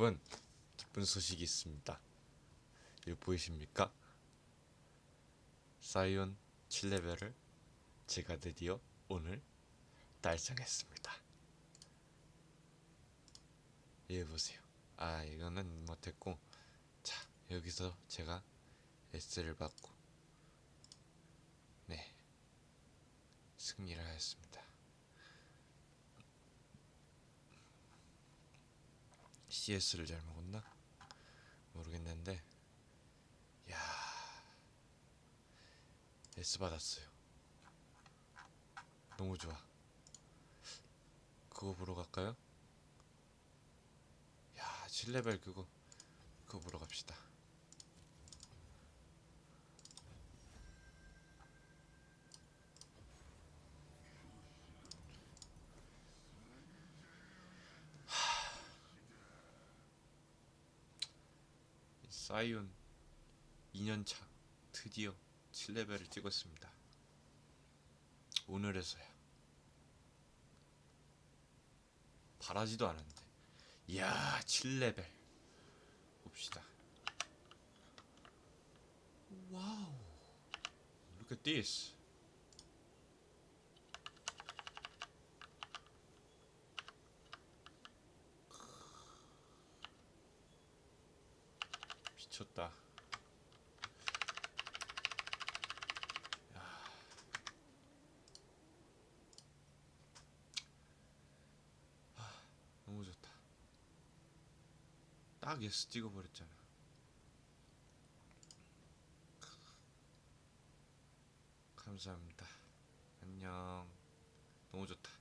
여러분 기쁜 소식이 있습니다. 이거 보이십니까? 사이온 7레벨을 제가 드디어 오늘 달성했습니다. 이거 보세요. 아 이거는 못했고 자 여기서 제가 S를 받고 네 승리를 하였습니다. CS를 잘 먹었나? 모르겠는데 야 S 받았어요 너무 좋아 그거 보러 갈까요? 야 7레벨 그거 그거 보러 갑시다 사이온 2년차 드디어 7레벨을 찍었습니다. 오늘에서야. 바라지도 않았는데. 이야 7레벨. 봅시다. 와우. Look at this 미쳤다. 야. 아, 너무 좋다. 딱 예스 찍어버렸잖아. 감사합니다. 안녕. 너무 좋다.